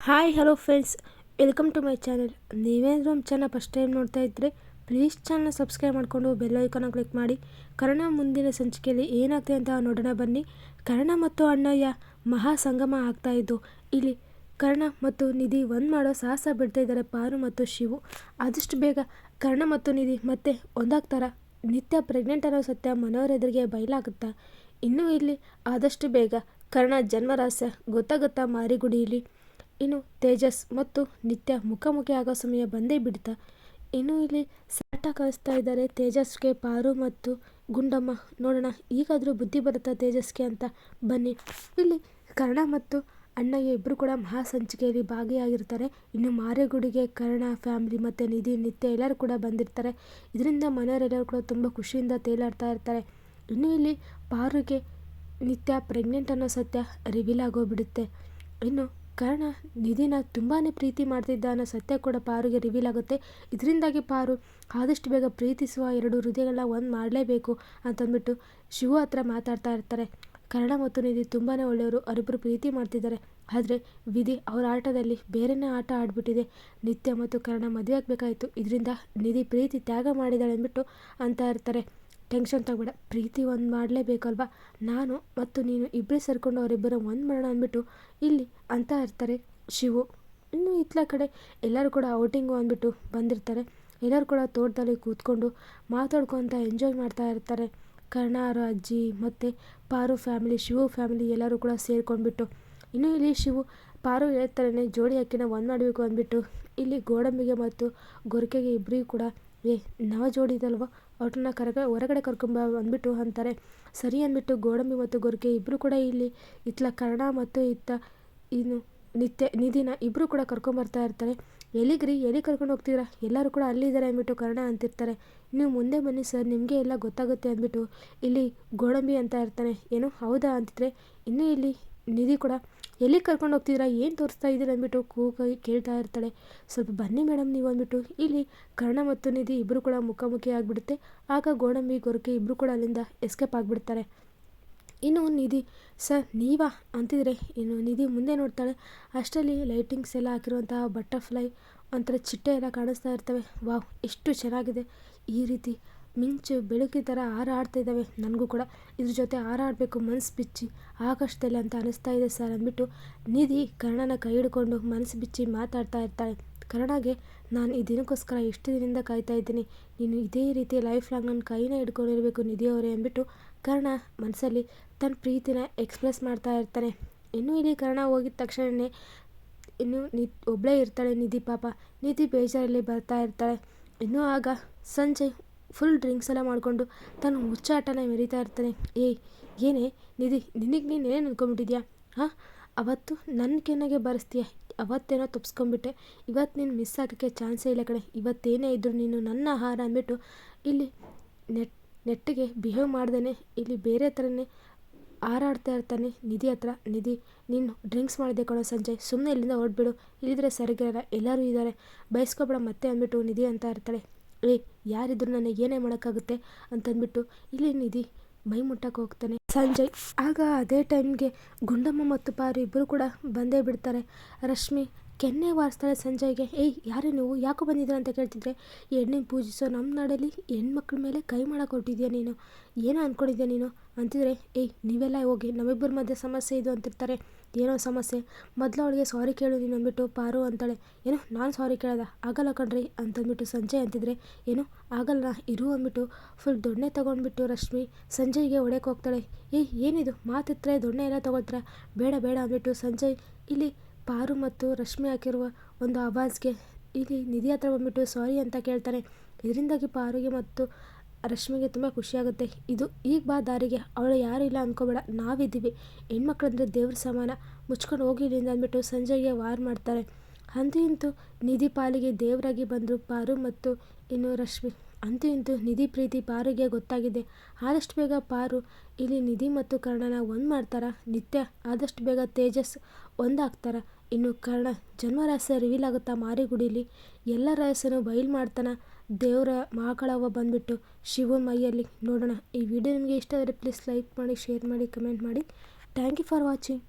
Hi hello friends welcome to my channel ನೀವೇನಾದರೂ ನಮ್ಮ channel first time ನೋಡ್ತಾ ಇದ್ದರೆ ಪ್ಲೀಸ್ ಚಾನಲ್ ಸಬ್ಸ್ಕ್ರೈಬ್ ಮಾಡಿಕೊಂಡು ಬೆಲ್ ಐಕಾನ ಕ್ಲಿಕ್ ಮಾಡಿ. ಕರ್ಣ ಮುಂದಿನ ಸಂಚಿಕೆಯಲ್ಲಿ ಏನಾಗ್ತದೆ ಅಂತ ನೋಡೋಣ, ಬನ್ನಿ. ಕರ್ಣ ಮತ್ತು ಅಣ್ಣಯ್ಯ ಮಹಾ ಸಂಗಮ ಆಗ್ತಾ ಇದ್ದು, ಇಲ್ಲಿ ಕರ್ಣ ಮತ್ತು ನಿಧಿ ಒಂದು ಮಾಡೋ ಸಾಹಸ ಬಿಡ್ತಾ ಇದ್ದಾರೆ ಪಾರು ಮತ್ತು ಶಿವು. ಆದಷ್ಟು ಬೇಗ ಕರ್ಣ ಮತ್ತು ನಿಧಿ ಮತ್ತೆ ಒಂದಾಗ್ತಾರ. ನಿತ್ಯ ಪ್ರೆಗ್ನೆಂಟ್ ಅನ್ನೋ ಸತ್ಯ ಮನೋರ ಎದುರಿಗೆ ಬಯಲಾಗುತ್ತಾ? ಇನ್ನೂ ಇಲ್ಲಿ ಆದಷ್ಟು ಬೇಗ ಕರ್ಣ ಜನ್ಮರಹಸ್ಯ ಗೊತ್ತಾಗುತ್ತಾ ಮಾರಿಗುಡಿಯಲ್ಲಿ ಇನ್ನು ತೇಜಸ್ ಮತ್ತು ನಿತ್ಯ ಮುಖಾಮುಖಿ ಆಗೋ ಸಮಯ ಬಂದೇ ಬಿಡ್ತಾ ಇನ್ನು ಇಲ್ಲಿ ಸಾಟ ಕಳಿಸ್ತಾ ಇದ್ದಾರೆ ತೇಜಸ್ಗೆ ಪಾರು ಮತ್ತು ಗುಂಡಮ್ಮ. ನೋಡೋಣ, ಈಗಾದರೂ ಬುದ್ಧಿ ಬರುತ್ತಾ ತೇಜಸ್ಗೆ ಅಂತ? ಬನ್ನಿ. ಇಲ್ಲಿ ಕರ್ಣ ಮತ್ತು ಅಣ್ಣಯ್ಯ ಇಬ್ಬರು ಕೂಡ ಮಹಾಸಂಚಿಕೆಯಲ್ಲಿ ಭಾಗಿಯಾಗಿರ್ತಾರೆ. ಇನ್ನು ಮಾರೇಗುಡಿಗೆ ಕರ್ಣ, ಫ್ಯಾಮಿಲಿ ಮತ್ತು ನಿಧಿ, ನಿತ್ಯ ಎಲ್ಲರೂ ಕೂಡ ಬಂದಿರ್ತಾರೆ. ಇದರಿಂದ ಮನೆಯವರೆಲ್ಲರೂ ಕೂಡ ತುಂಬ ಖುಷಿಯಿಂದ ತೇಲಾಡ್ತಾ ಇರ್ತಾರೆ. ಇನ್ನು ಇಲ್ಲಿ ಪಾರುಗೆ ನಿತ್ಯ ಪ್ರೆಗ್ನೆಂಟ್ ಅನ್ನೋ ಸತ್ಯ ರಿವೀಲ್ ಆಗೋಗ್ಬಿಡುತ್ತೆ. ಇನ್ನು ಕಾರಣ ನಿಧಿನ ತುಂಬಾ ಪ್ರೀತಿ ಮಾಡ್ತಿದ್ದ ಅನ್ನೋ ಸತ್ಯ ಕೂಡ ಪಾರುಗೆ ರಿವೀಲ್ ಆಗುತ್ತೆ. ಇದರಿಂದಾಗಿ ಪಾರು ಆದಷ್ಟು ಬೇಗ ಪ್ರೀತಿಸುವ ಎರಡು ಹೃದಯಗಳನ್ನ ಒಂದು ಮಾಡಲೇಬೇಕು ಅಂತಂದ್ಬಿಟ್ಟು ಶಿವು ಹತ್ರ ಮಾತಾಡ್ತಾ ಇರ್ತಾರೆ. ಕರ್ಣ ಮತ್ತು ನಿಧಿ ತುಂಬಾ ಒಳ್ಳೆಯವರು ಅವರಿಬ್ಬರು ಪ್ರೀತಿ ಮಾಡ್ತಿದ್ದಾರೆ. ಆದರೆ ವಿಧಿ ಅವರ ಆಟದಲ್ಲಿ ಬೇರೆನೇ ಆಟ ಆಡಿಬಿಟ್ಟಿದೆ. ನಿತ್ಯ ಮತ್ತು ಕರ್ಣ ಮದುವೆ ಆಗಬೇಕಾಯಿತು. ಇದರಿಂದ ನಿಧಿ ಪ್ರೀತಿ ತ್ಯಾಗ ಮಾಡಿದಾಳೆ ಅಂದ್ಬಿಟ್ಟು ಅಂತ ಇರ್ತಾರೆ. ಟೆನ್ಷನ್ ತಗೋಬೇಡ. ಪ್ರೀತಿ ಒಂದು ಮಾಡಲೇಬೇಕಲ್ವ ನಾನು ಮತ್ತು ನೀನು ಇಬ್ಬರೇ ಸೇರಿಕೊಂಡು ಅವರಿಬ್ಬರ ಒಂದು ಮಾಡೋಣ ಅಂದ್ಬಿಟ್ಟು ಇಲ್ಲಿ ಅಂತ ಇರ್ತಾರೆ ಶಿವು. ಇನ್ನು ಇತ್ಲ ಕಡೆ ಎಲ್ಲರೂ ಕೂಡ ಔಟಿಂಗು ಅಂದ್ಬಿಟ್ಟು ಬಂದಿರ್ತಾರೆ. ಎಲ್ಲರೂ ಕೂಡ ತೋಟದಲ್ಲಿ ಕೂತ್ಕೊಂಡು ಮಾತಾಡ್ಕೊತ ಎಂಜಾಯ್ ಮಾಡ್ತಾ ಇರ್ತಾರೆ. ಕರ್ಣ ಅವರ ಅಜ್ಜಿ ಮತ್ತು ಪಾರು ಫ್ಯಾಮಿಲಿ, ಶಿವು ಫ್ಯಾಮಿಲಿ ಎಲ್ಲರೂ ಕೂಡ ಸೇರ್ಕೊಂಡ್ಬಿಟ್ಟು. ಇನ್ನು ಇಲ್ಲಿ ಶಿವು ಪಾರು ಹೇಳ್ತಾರೇ ಜೋಡಿ ಅಕ್ಕಿನ ಒಂದು ಮಾಡಬೇಕು ಅಂದ್ಬಿಟ್ಟು. ಇಲ್ಲಿ ಗೋಡಂಬಿಗೆ ಮತ್ತು ಗೊರಕೆಗೆ ಇಬ್ಬರಿಗೂ ಕೂಡ ಏ ನವ ಜೋಡಿ ಇದಲ್ವ ಅವ್ರನ್ನ ಕರಗ, ಹೊರಗಡೆ ಕರ್ಕೊಂಬ ಅಂದ್ಬಿಟ್ಟು ಅಂತಾರೆ. ಸರಿ ಅಂದ್ಬಿಟ್ಟು ಗೋಡಂಬಿ ಮತ್ತು ಗೊರಕೆ ಇಬ್ಬರು ಕೂಡ ಇಲ್ಲಿ. ಇತ್ಲ ಕರ್ಣ ಮತ್ತು ಇತ್ತ ಇನ್ನು ನಿತ್ಯ, ನಿಧಿನ ಇಬ್ಬರು ಕೂಡ ಕರ್ಕೊಂಬರ್ತಾ ಇರ್ತಾರೆ. ಎಲ್ಲಿಗ್ರಿ? ಎಲ್ಲಿ ಕರ್ಕೊಂಡು ಹೋಗ್ತೀರಾ? ಎಲ್ಲರೂ ಕೂಡ ಅಲ್ಲಿದ್ದಾರೆ ಅಂದ್ಬಿಟ್ಟು ಕರ್ಣ ಅಂತಿರ್ತಾರೆ. ನೀವು ಮುಂದೆ ಬನ್ನಿ ಸರ್, ನಿಮಗೆ ಎಲ್ಲ ಗೊತ್ತಾಗುತ್ತೆ ಅಂದ್ಬಿಟ್ಟು ಇಲ್ಲಿ ಗೋಡಂಬಿ ಅಂತ ಇರ್ತಾನೆ. ಏನು? ಹೌದಾ ಅಂತಿದ್ರೆ? ಇನ್ನೂ ಇಲ್ಲಿ ನಿಧಿ ಕೂಡ ಎಲ್ಲಿಗೆ ಕರ್ಕೊಂಡು ಹೋಗ್ತಿದ್ದೀರಾ ಏನು ತೋರಿಸ್ತಾ ಇದ್ದೀರಾ ಅಂದ್ಬಿಟ್ಟು ಕೂಗಾಗಿ ಕೇಳ್ತಾ ಇರ್ತಾಳೆ. ಸ್ವಲ್ಪ ಬನ್ನಿ ಮೇಡಮ್ ನೀವು ಅಂದ್ಬಿಟ್ಟು. ಇಲ್ಲಿ ಕರ್ಣ ಮತ್ತು ನಿಧಿ ಇಬ್ಬರು ಕೂಡ ಮುಖಾಮುಖಿ ಆಗಿಬಿಡುತ್ತೆ. ಆಗ ಗೋಡಂಬಿ, ಗೊರಕೆ ಇಬ್ಬರು ಕೂಡ ಅಲ್ಲಿಂದ ಎಸ್ಕೇಪ್ ಆಗಿಬಿಡ್ತಾರೆ. ಇನ್ನು ನಿಧಿ, ಸರ್, ನೀವಾ? ಅಂತಿದ್ರೆ ಇನ್ನು ನಿಧಿ ಮುಂದೆ ನೋಡ್ತಾಳೆ. ಅಷ್ಟರಲ್ಲಿ ಲೈಟಿಂಗ್ಸ್ ಎಲ್ಲ ಹಾಕಿರುವಂತಹ ಬಟರ್ಫ್ಲೈ ಒಂಥರ ಚಿಟ್ಟೆ ಎಲ್ಲ ಕಾಣಿಸ್ತಾ ಇರ್ತವೆ. ವಾವ್, ಎಷ್ಟು ಚೆನ್ನಾಗಿದೆ ಈ ರೀತಿ. ಮಿಂಚು ಬೆಳಕಿ ಥರ ಹಾರಾಡ್ತಾ ಇದ್ದಾವೆ. ನನಗೂ ಕೂಡ ಇದ್ರ ಜೊತೆ ಹಾರಾಡಬೇಕು ಮನಸ್ಸು ಬಿಚ್ಚಿ. ಆಕಾಶದಲ್ಲಿ ಅಂತ ಅನಿಸ್ತಾ ಇದೆ ಸರ್ ಅಂದ್ಬಿಟ್ಟು ನಿಧಿ ಕರ್ಣನ ಕೈ ಹಿಡ್ಕೊಂಡು ಮನಸ್ಸು ಬಿಚ್ಚಿ ಮಾತಾಡ್ತಾ ಇರ್ತಾಳೆ. ಕರ್ಣಗೆ ನಾನು ಈ ದಿನಕ್ಕೋಸ್ಕರ ಎಷ್ಟು ದಿನದಿಂದ ಕಾಯ್ತಾ ಇದ್ದೀನಿ. ನೀನು ಇದೇ ರೀತಿ ಲೈಫ್ ಲಾಂಗ್ ನನ್ನ ಕೈನ ಹಿಡ್ಕೊಂಡಿರಬೇಕು ನಿಧಿಯವರೇ ಅಂದ್ಬಿಟ್ಟು ಕರ್ಣ ಮನಸ್ಸಲ್ಲಿ ತನ್ನ ಪ್ರೀತಿನ ಎಕ್ಸ್ಪ್ರೆಸ್ ಮಾಡ್ತಾ ಇರ್ತಾನೆ. ಇನ್ನೂ ಇಲ್ಲಿ ಕರ್ಣ ಹೋಗಿದ ತಕ್ಷಣವೇ ಇನ್ನು ನಿ ಒಬ್ಬಳೇ ಇರ್ತಾಳೆ ನಿಧಿ ಪಾಪ. ನಿಧಿ ಬೇಜಾರಲ್ಲಿ ಬರ್ತಾ ಇರ್ತಾಳೆ. ಇನ್ನೂ ಆಗ ಸಂಜೆ ಫುಲ್ ಡ್ರಿಂಕ್ಸ್ ಎಲ್ಲ ಮಾಡಿಕೊಂಡು ತನ್ನ ಹುಚ್ಚಾಟನ ಮೆರಿತಾ ಇರ್ತಾನೆ. ಏಯ್, ಏನೇ, ನಿಧಿ, ನಿನಗೆ ನೀನು ಏನೇನು ಅಂದ್ಕೊಂಬಿಟ್ಟಿದ್ಯಾ ಹಾಂ? ಅವತ್ತು ನನ್ನ ಕೆನ್ನೆಗೆ ಬರೆಸ್ತೀಯ? ಅವತ್ತೇನೋ ತಪ್ಸ್ಕೊಂಬಿಟ್ಟೆ ಇವತ್ತು ನೀನು ಮಿಸ್ ಆಗೋಕ್ಕೆ ಚಾನ್ಸೇ ಇಲ್ಲ ಕಣೆ. ಇವತ್ತೇನೇ ಇದ್ದರೂ ನೀನು ನನ್ನ ಆಹಾರ ಅಂದ್ಬಿಟ್ಟು ಇಲ್ಲಿ ನೆಟ್, ನೆಟ್ಟಿಗೆ ಬಿಹೇವ್ ಮಾಡ್ದೇ ಇಲ್ಲಿ ಬೇರೆ ಥರನೇ ಹಾರಾಡ್ತಾ ಇರ್ತಾನೆ ನಿಧಿ ಹತ್ರ. ನಿಧಿ, ನೀನು ಡ್ರಿಂಕ್ಸ್ ಮಾಡಿದೆ ಕೊಡೋ ಸಂಜೆ ಸುಮ್ಮನೆ ಇಲ್ಲಿಂದ ಹೊರಡ್ಬಿಡು ಇಲ್ಲಿದ್ರೆ ಸರಿಗಿರಲ್ಲ. ಎಲ್ಲರೂ ಇದ್ದಾರೆ ಬಯಸ್ಕೊಬೇಡ ಮತ್ತೆ ಅಂದ್ಬಿಟ್ಟು ನಿಧಿ ಅಂತ ಇರ್ತಾಳೆ. ಏ, ಯಾರಿದ್ರು ನನಗೆ ಏನೇ ಮಾಡೋಕ್ಕಾಗುತ್ತೆ ಅಂತಂದ್ಬಿಟ್ಟು, ಇಲ್ಲಿ ನಿಧಿ, ಮೈ ಮುಟ್ಟಕ್ಕೆ ಹೋಗ್ತಾನೆ. ಸಂಜಯ್, ಆಗ ಅದೇ ಟೈಮ್ಗೆ ಗುಂಡಮ್ಮ ಮತ್ತು ಪಾರು ಇಬ್ಬರು ಕೂಡ ಬಂದೇ ಬಿಡ್ತಾರೆ. ರಶ್ಮಿ ಕೆನ್ನೆ ವಾರಿಸ್ತಾಳೆ ಸಂಜಯ್ಗೆ ಏಯ್, ಯಾರೇ ನೀವು? ಯಾಕೋ ಬಂದಿದ್ದೀರ? ಅಂತ ಕೇಳ್ತಿದ್ರೆ, ಎಣ್ಣೆ ಪೂಜಿಸೋ ನಮ್ಮ ನಾಡಲ್ಲಿ ಹೆಣ್ಮಕ್ಳ ಮೇಲೆ ಕೈ ಮಾಡೋಕೆ ಹೊಟ್ಟಿದ್ಯಾ ನೀನು? ಏನೋ ಅಂದ್ಕೊಂಡಿದ್ಯಾ ನೀನು? ಅಂತಿದ್ರೆ, ಏಯ್, ನೀವೆಲ್ಲ ಹೋಗಿ ನಮ್ಮಿಬ್ಬರ ಮಧ್ಯೆ ಸಮಸ್ಯೆ ಇದು ಅಂತಿರ್ತಾರೆ. ಏನೋ ಸಮಸ್ಯೆ? ಮೊದಲು ಅವಳಿಗೆ ಸಾರಿ ಕೇಳು ನೀನು ಅಂದ್ಬಿಟ್ಟು ಪಾರು ಅಂತಾಳೆ. ಏನೋ, ನಾನು ಸಾರಿ ಕೇಳೋದ? ಆಗಲ್ಲ ಕಣ್ರಿ ಅಂತಂದ್ಬಿಟ್ಟು ಸಂಜಯ್ ಅಂತಿದ್ರೆ, ಏನು, ಆಗಲ್ಲ ಇರು ಅಂದ್ಬಿಟ್ಟು ಫುಲ್ ದೊಣ್ಣೆ ತೊಗೊಂಡ್ಬಿಟ್ಟು ರಶ್ಮಿ ಸಂಜಯ್ಗೆ ಹೊಡೆಯಕ್ಕೆ ಹೋಗ್ತಾಳೆ. ಏಯ್, ಏನಿದು? ಮಾತಿತ್ತರೆ ದೊಣ್ಣೆ ಎಲ್ಲ ತೊಗೊಳ್ತಾರೆ? ಬೇಡ ಬೇಡ ಅಂದ್ಬಿಟ್ಟು ಸಂಜಯ್ ಇಲ್ಲಿ ಪಾರು ಮತ್ತು ರಶ್ಮಿ ಹಾಕಿರುವ ಒಂದು ಆವಾಜ್ಗೆ, ಇಲ್ಲಿ ನಿಧಿ ಹತ್ರ ಬಂದ್ಬಿಟ್ಟು ಸಾರಿ ಅಂತ ಕೇಳ್ತಾನೆ. ಇದರಿಂದಾಗಿ ಪಾರುಗೆ ಮತ್ತು ರಶ್ಮಿಗೆ ತುಂಬ ಖುಷಿಯಾಗುತ್ತೆ. ಇದು ಈಗ ಬಾ ದಾರಿಗೆ. ಅವಳು ಯಾರು ಇಲ್ಲ ಅಂದ್ಕೋಬೇಡ ನಾವಿದ್ದೀವಿ. ಹೆಣ್ಮಕ್ಳಂದ್ರೆ ದೇವ್ರ ಸಮಾನ. ಮುಚ್ಕೊಂಡು ಹೋಗಿ ಇಲ್ಲಿಂದ ಅಂದ್ಬಿಟ್ಟು ಸಂಜೆಗೆ ವಾರ್ ಮಾಡ್ತಾರೆ. ಅಂತೂ ಇಂತೂ ನಿಧಿ ಪಾಲಿಗೆ ದೇವರಾಗಿ ಬಂದರು ಪಾರು ಮತ್ತು ಇನ್ನು ರಶ್ಮಿ. ಅಂತೂ ಇಂತೂ ನಿಧಿ ಪ್ರೀತಿ ಪಾರುಗೆ ಗೊತ್ತಾಗಿದೆ. ಆದಷ್ಟು ಬೇಗ ಪಾರು. ಇಲ್ಲಿ ನಿಧಿ ಮತ್ತು ಕರ್ಣನ ಒಂದು ಮಾಡ್ತಾರ? ನಿತ್ಯ ಆದಷ್ಟು ಬೇಗ ತೇಜಸ್ ಒಂದಾಗ್ತಾರ ಇನ್ನು ಕರ್ಣ ಜನ್ಮ ರಹಸ್ಯ ರಿವೀಲ್ ಆಗುತ್ತಾ ಮಾರಿಗುಡಿಲಿ ಎಲ್ಲ ರಹಸ್ಯನೂ ಬಯಲು ಮಾಡ್ತಾನೆ? ದೇವರ ಮಹಾಕಳವ ಬಂದ್ಬಿಟ್ಟು ಶಿವನ ಮೈಯಲ್ಲಿ. ನೋಡೋಣ. ಈ ವಿಡಿಯೋ ನಿಮಗೆ ಇಷ್ಟ ಆದರೆ ಪ್ಲೀಸ್ ಲೈಕ್ ಮಾಡಿ ಶೇರ್ ಮಾಡಿ ಕಮೆಂಟ್ ಮಾಡಿ. Thank you for watching